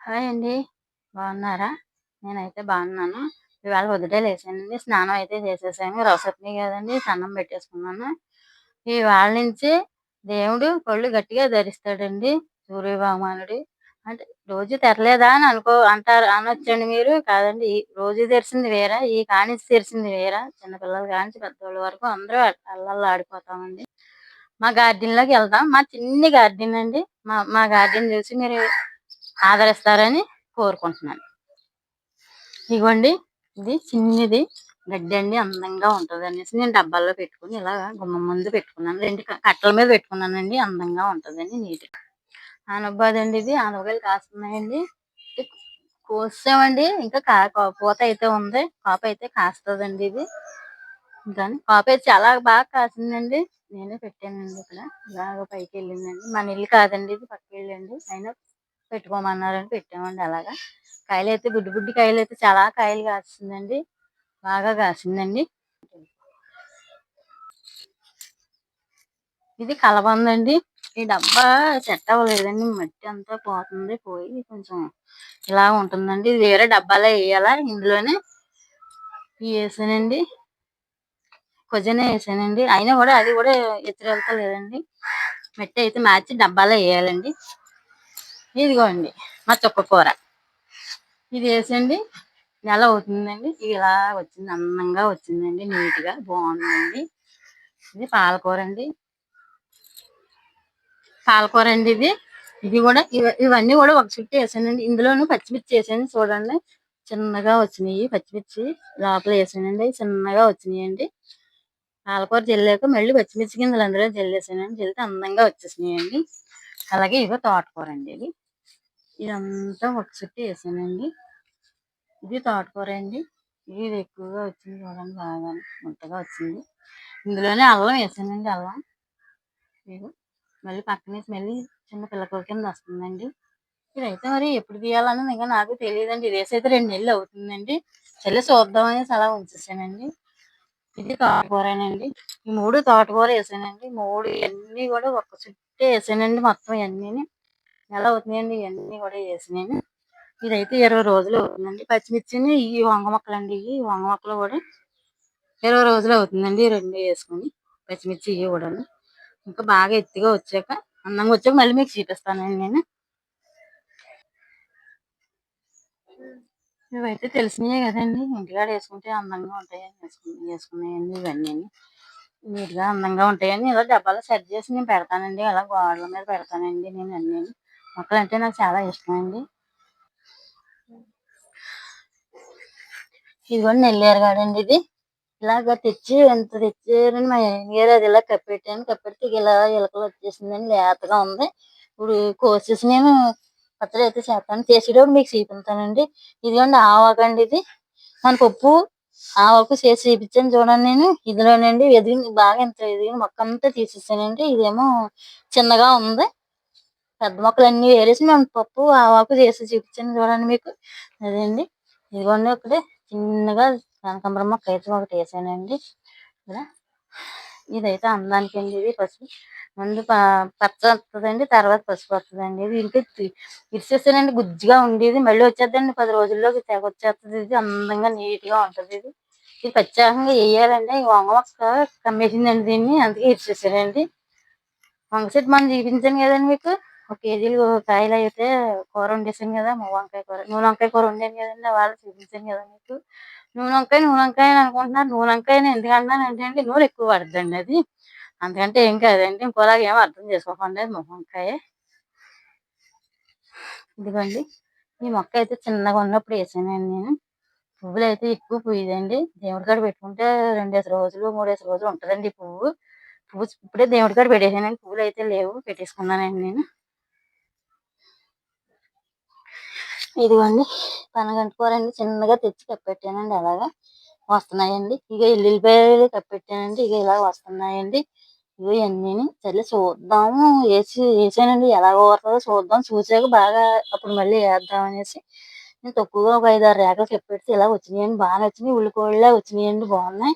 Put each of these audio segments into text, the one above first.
Hi అండి. బాగున్నారా? నేనైతే బాగున్నాను. ఇవాళ ఉదటే లేచానండి. స్నానం అయితే చేసేసాను రవసత్ని కదండి సన్నం పెట్టేసుకున్నాను. ఇవాళ నుంచి దేవుడు కళ్ళు గట్టిగా ధరిస్తాడండి. సూర్య భగవానుడు అంటే రోజు తెరలేదా అని అనుకో అంటారు అనొచ్చండి మీరు. కాదండి రోజు తెరిచింది వేరే ఈ కానించి తెరిచింది వేరా? చిన్నపిల్లలు కానించి పెద్దవాళ్ళ వరకు అందరూ అల్లల్లో ఆడిపోతామండి. మా గార్డెన్లోకి వెళ్దాం. మా చిన్ని గార్డెన్ అండి. మా మా గార్డెన్ చూసి మీరు ఆదరిస్తారని కోరుకుంటున్నాను. ఇగోండి ఇది చిన్నది గడ్డి అండి అందంగా ఉంటుంది అనేసి నేను డబ్బాల్లో పెట్టుకుని ఇలా గుమ్మ ముందు పెట్టుకున్నాను. రెండు కట్టల మీద పెట్టుకున్నానండి అందంగా ఉంటుందని నీట్ ఆనబ్బాదండి ఇది ఆనపకాయలు కాస్తున్నాయండి. కోసామండి ఇంకా కా పూత అయితే ఉంది కాపు అయితే కాస్తుందండి ఇది. ఇంకా కాపు అయితే చాలా బాగా కాసిందండి. నేనే పెట్టానండి ఇక్కడ ఇలాగ పైకి వెళ్ళిందండి మన ఇల్లు కాదండి ఇది పక్క ఇల్లు అయినా పెట్టుకోమన్నారని పెట్టామండి అలాగా. కాయలు అయితే బుడ్డి బుడ్డి కాయలు అయితే చాలా కాయలు కాసిందండి బాగా కాసిందండి. ఇది కలబందండి. ఈ డబ్బా సెట్ అవ్వలేదండి. మట్టి అంతా పోతుంది. పోయి కొంచెం ఇలా ఉంటుందండి. ఇది వేరే డబ్బాలో వేయాలా? ఇందులోనే వేసానండి. కొజనే వేసానండి. అయినా కూడా అది కూడా ఎత్తురెళ్తా లేదండి మట్టి అయితే మార్చి డబ్బాలో వేయాలండి. ఇదిగోండి మా చుక్క కూర. ఇది వేసండి నెల అవుతుందండి. ఇది ఇలా వచ్చింది అందంగా వచ్చిందండి నీట్గా బాగుందండి. ఇది పాలకూర అండి పాలకూర అండి ఇది. ఇది కూడా ఇవన్నీ కూడా ఒక చుట్టూ వేసానండి ఇందులోనూ పచ్చిమిర్చి వేసాను చూడండి. చిన్నగా వచ్చినాయి పచ్చిమిర్చి. లోపల వేసానండి చిన్నగా వచ్చినాయండి. పాలకూర జల్లాక మళ్ళీ పచ్చిమిర్చి గింజలు అందులో జల్లేసానండి జల్లితే అందంగా వచ్చేసినాయండి. అలాగే ఇగో తోటకూర అండి ఇది. ఇదంతా ఒక చుట్టూ వేసానండి. ఇది తోటకూర అండి. ఇది ఎక్కువగా వచ్చింది చూడండి బాగా ముంతగా వచ్చింది. ఇందులోనే అల్లం వేసానండి అల్లం. ఇదిగో మళ్ళీ పక్కనే మళ్ళీ చిన్న పిల్లకూర కింద వస్తుందండి. ఇదైతే మరి ఎప్పుడు తీయాలన్నది ఇంకా నాకు తెలియదండి. ఇది అయితే రెండు నెలలు అవుతుందండి. చెల్లి చూద్దామని అలా ఉంచేసానండి. ఇది తోటకూరేనండి. ఈ మూడు తోటకూర వేసానండి. మూడు ఇవన్నీ కూడా ఒక చుట్టే వేసానండి మొత్తం ఇవన్నీ నెల అవుతున్నాయండి? ఇవన్నీ కూడా వేసినాను ఇదైతే ఇరవై రోజులు అవుతుందండి. పచ్చిమిర్చిని ఈ వంగ మొక్కలు అండి ఈ వంగ మొక్కలు కూడా ఇరవై రోజులు అవుతుందండి ఈ రెండు వేసుకొని పచ్చిమిర్చి ఇవి కూడా ఇంకా బాగా ఎత్తుగా వచ్చాక అందంగా వచ్చాక మళ్ళీ మీకు చూపిస్తానండి నేను. ఇవైతే తెలిసినాయే కదండి. ఇంటికాడ వేసుకుంటే అందంగా ఉంటాయని వేసుకుని వేసుకున్నాయండి ఇవన్నీ. నీట్గా అందంగా ఉంటాయని ఇలా డబ్బాలో సెట్ చేసి నేను పెడతానండి. అలా గోడల మీద పెడతానండి నేను అన్ని. మొక్కలు అంటే నాకు చాలా ఇష్టం అండి ఇది ఇదిగోండి నెల్లేరు కాడండి ఇది. ఇలాగ తెచ్చి ఎంత తెచ్చారని మా గారు అది ఇలా కప్పెట్టాను. కప్పెడితే ఇలా ఇలకలు వచ్చేసిందని లేతగా ఉంది. ఇప్పుడు కోసేసి నేను పచ్చడి అయితే చేస్తాను. చేసేటప్పుడు మీకు చూపిస్తానండి. ఇదిగోండి ఆవాకండి ఇది. మన పప్పు ఆవాకు చేసి చూపించాను చూడండి నేను. ఇదిలోనండి ఎదిగి బాగా ఇంత ఎదిగిన మొక్క అంతా తీసేసానండి. ఇదేమో చిన్నగా ఉంది. పెద్ద మొక్కలు అన్ని వేరేసి మనం పప్పు ఆవాకు చేసి చూపించాను చూడండి మీకు. అదండి? ఇదిగోండి ఒకటి చిన్నగా కనకాంబరం మొక్క అయితే ఒకటి వేసానండి. ఇలా ఇదైతే అందానికి అండి ఇది పసుపు. ముందు ప- పచ్చ వస్తుందండి తర్వాత పసుపు వస్తుందండి ఇది ఇంటి ఇరిసేసానండి గుజ్జుగా ఉండేది. మళ్ళీ వచ్చేద్దండి పది రోజుల్లోకి తెగ వచ్చేస్తుంది ఇది. అందంగా నీట్గా ఉంటుంది ఇది. ఇది ప్రత్యేకంగా వేయాలండి. ఈ వంగ మొక్క కమ్మేసిందండి దీన్ని. అందుకే ఇరిసేసానండి. వంగ చెట్టు మనం చూపించాను కదండి మీకు. ఒక కేజీలు కాయలు అయితే కూర వండేసాను కదా మా వంకాయ కూర. నూనె వంకాయ కూర వండాను కదండి వాళ్ళు చూపించాను కదా మీకు. నూనె వంకాయ నూనె వంకాయ అని అనుకుంటున్నారు. నూనె వంకాయ ఎందుకంటున్నాను అంటే అండి నూనె ఎక్కువ పడుతుందండి అది. అందుకంటే ఏం కాదండి ఇంకోలాగా ఏం అర్థం చేసుకోకండి మా వంకాయ. ఇదిగోండి ఈ మొక్క అయితే చిన్నగా ఉన్నప్పుడు వేసానండి నేను. పువ్వులు అయితే ఎక్కువ పూయదండి. దేవుడి కాడ పెట్టుకుంటే రెండేసి రోజులు మూడేసి రోజులు ఉంటదండి పువ్వు. పువ్వు ఇప్పుడే దేవుడి కాడ పెట్టేసానండి. పువ్వులు అయితే లేవు పెట్టేసుకున్నానండి నేను. ఇదిగోండి పనగంట కూర అండి చిన్నగా తెచ్చి కప్పెట్టానండి అలాగా. వస్తున్నాయండి. ఇక ఎల్లుల్లిపాయలు కప్పెట్టానండి. ఇక ఇలా వస్తున్నాయండి. ఇవి అన్నీ సరే చూద్దాము. వేసి వేసానండి ఎలా కోరుతుందో చూద్దాం. చూసాక బాగా అప్పుడు మళ్ళీ వేద్దాం అనేసి నేను తక్కువగా ఒక ఐదు ఆరు రేఖలు కప్పెడితే ఇలా వచ్చినాయండి. బాగా వచ్చినాయి ఉల్లికోళ్ళ వచ్చినాయండి. బాగున్నాయి.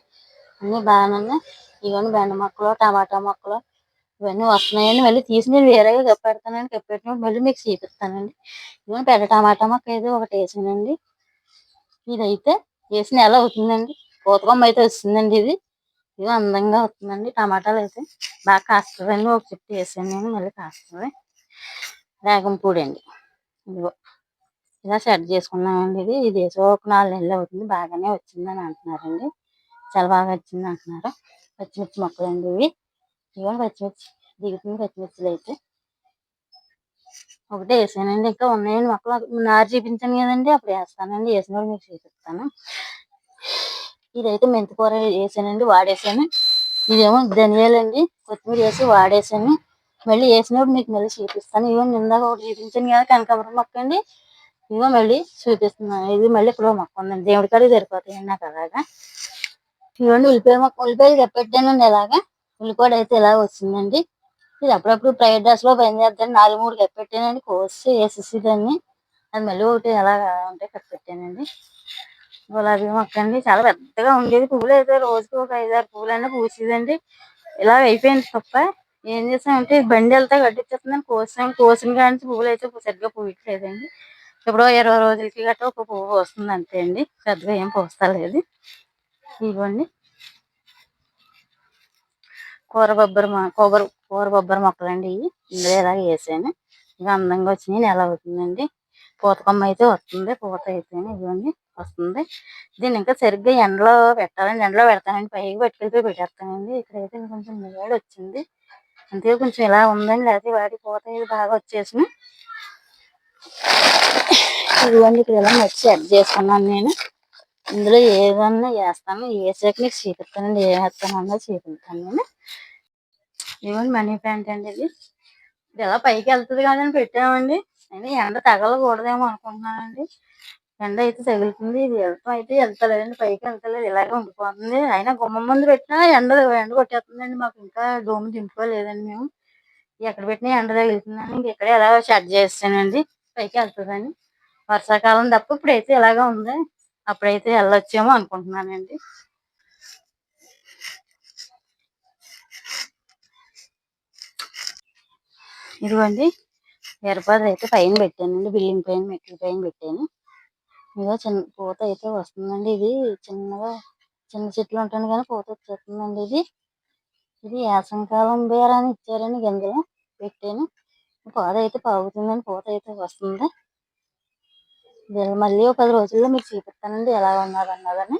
అన్ని బాగానే ఉన్నాయి. ఇవన్నీ బెండ మొక్కలు టమాటా మొక్కలు ఇవన్నీ వస్తున్నాయండి మళ్ళీ తీసి నేను వేరేగా కప్పెడతానండి. కప్పెట్టినప్పుడు మళ్ళీ మీకు చూపిస్తానండి. ఇవన్నీ పెద్ద టమాటా మొక్క అయితే ఒకటి వేసానండి. ఇదైతే వేసిన ఎలా అవుతుందండి? పూతకొమ్మ అయితే వస్తుందండి ఇది. ఇది అందంగా వస్తుందండి టమాటాలు అయితే. బాగా కాస్తుందండి. ఒక చెట్టు వేసాను నేను మళ్ళీ కాస్తుంది. రేగంపూడి అండి. ఇదిగో. ఇలా సెట్ చేసుకున్నామండి ఇది. ఇది వేసి ఒక నాలుగు నెలలు అవుతుంది. బాగానే వచ్చిందని అంటున్నారండి. చాలా బాగా వచ్చింది అంటున్నారు. పచ్చిమిర్చి మొక్కలు అండి ఇవి. ఇవన్నీ పచ్చిమిర్చి దిగుతుంది పచ్చిమిర్చిలు అయితే ఒకటే వేసానండి ఇంకా ఉన్నాయండి మొక్కలు నారు చూపించాను కదండి. అప్పుడు వేస్తానండి. వేసినప్పుడు మీకు చూపిస్తాను. ఇదైతే మెంతికూర వేసానండి. వాడేసాను. ఇదేమో ధనియాలండి. కొత్తిమీర వేసి వాడేసాను. మళ్ళీ వేసినప్పుడు మీకు మళ్ళీ చూపిస్తాను. ఇవో ఇందాక ఒకటి చూపించాను కదా కనకాంబరం మొక్క అండి. ఇవో మళ్ళీ చూపిస్తున్నాను. ఇది మళ్ళీ ఇప్పుడు మొక్క ఉందండి. దేవుడి కాడికి సరిపోతాయండి నాకు అలాగా. ఇవ్వండి ఉల్లిపాయ మొక్క ఉల్లిపాయలు కప్పెట్టానండి అలాగా. ఉల్లిపాయ అయితే ఇలా వచ్చిందండి. ఇది అప్పుడప్పుడు ప్రైవేట్ డ్రెస్లో పని చేద్దాం నాలుగు మూడు కప్పెట్టానండి కోసి వేసేసి దాన్ని. అది మళ్ళీ ఒకటి ఎలా ఉంటే కప్పెట్టానండి గులాబీ మొక్క అండి. చాలా పెద్దగా ఉండేది. పువ్వులు అయితే రోజుకి ఒక ఐదారు పువ్వులు అయినా పూసేదండి. ఇలా అయిపోయింది తప్ప ఏం చేసామంటే బండి వెళ్తే గడ్డిచ్చేస్తుందని కోసాం. కోసిన కానీ పువ్వులు అయితే సరిగ్గా పూయట్లేదండి. ఇప్పుడు ఇరవై రోజులకి గట్రా ఒక పువ్వు పోస్తుంది అంతే అండి. పెద్దగా ఏం పోస్తలేదు. ఇవ్వండి కూర బొబ్బరి మొ కొబ్బరి కూర బొబ్బరి మొక్కలండి ఇవి. ఇందులో ఇలా వేసాను. ఇవి అందంగా వచ్చినాయి. నెల అవుతుందండి. పూతకొమ్మ అయితే వస్తుంది. పూత అయితే ఇవ్వండి వస్తుంది. దీన్ని ఇంకా సరిగ్గా ఎండలో పెట్టాలండి. ఎండలో పెడతానండి. పైకి పట్టుకెళ్ళిపోయి పెట్టేస్తానండి. ఇక్కడైతే కొంచెం వేడి వచ్చింది. అంతే కొంచెం ఇలా ఉందండి. లేకపోతే వాటి పూత ఇది బాగా వచ్చేసిన. ఇదిగోండి ఇక్కడ ఇలా నచ్చి సెట్ చేసుకున్నాను నేను. ఇందులో ఏదన్నా వేస్తాను వేసాక మీకు చూపిస్తానండి ఏం వేస్తానన్నా చూపిస్తాను నేను మనీ ప్యాంట్ అండి ఇది. ఇది ఎలా పైకి వెళ్తుంది కాదని పెట్టామండి. అయినా ఎండ తగలకూడదేమో అనుకుంటున్నానండి. ఎండ అయితే తగులుతుంది ఇది వెళ్తాం అయితే వెళ్తలేదండి పైకి వెళ్తలేదు ఇలాగే ఉండిపోతుంది. అయినా గుమ్మం ముందు పెట్టినా ఎండ ఎండ కొట్టేస్తుందండి మాకు ఇంకా దోమ దింపుకోలేదండి మేము. ఎక్కడ పెట్టినా ఎండ తగులుతుందని ఇంక ఇక్కడే ఎలా షెడ్ చేస్తానండి పైకి వెళ్తుందని. వర్షాకాలం తప్ప ఇప్పుడైతే ఇలాగే ఉంది. అప్పుడైతే వెళ్ళొచ్చేమో అనుకుంటున్నానండి. ఇదిగోండి ఎరపాదు అయితే పైన పెట్టానండి బిల్డింగ్ పైన మెట్ల పైన పెట్టాను. ఇదిగో చిన్న పూత అయితే వస్తుందండి ఇది చిన్నగా చిన్న చెట్లు ఉంటుంది కానీ పూత వచ్చేస్తుందండి ఇది. ఇది యాసంకాలం బేరాని ఇచ్చారని గింజలు పెట్టాను. పూత అయితే పాగుతుందండి పూత అయితే వస్తుంది. మళ్ళీ ఒక పది రోజుల్లో మీకు చూపిస్తానండి ఎలా ఉన్నది అన్నదని.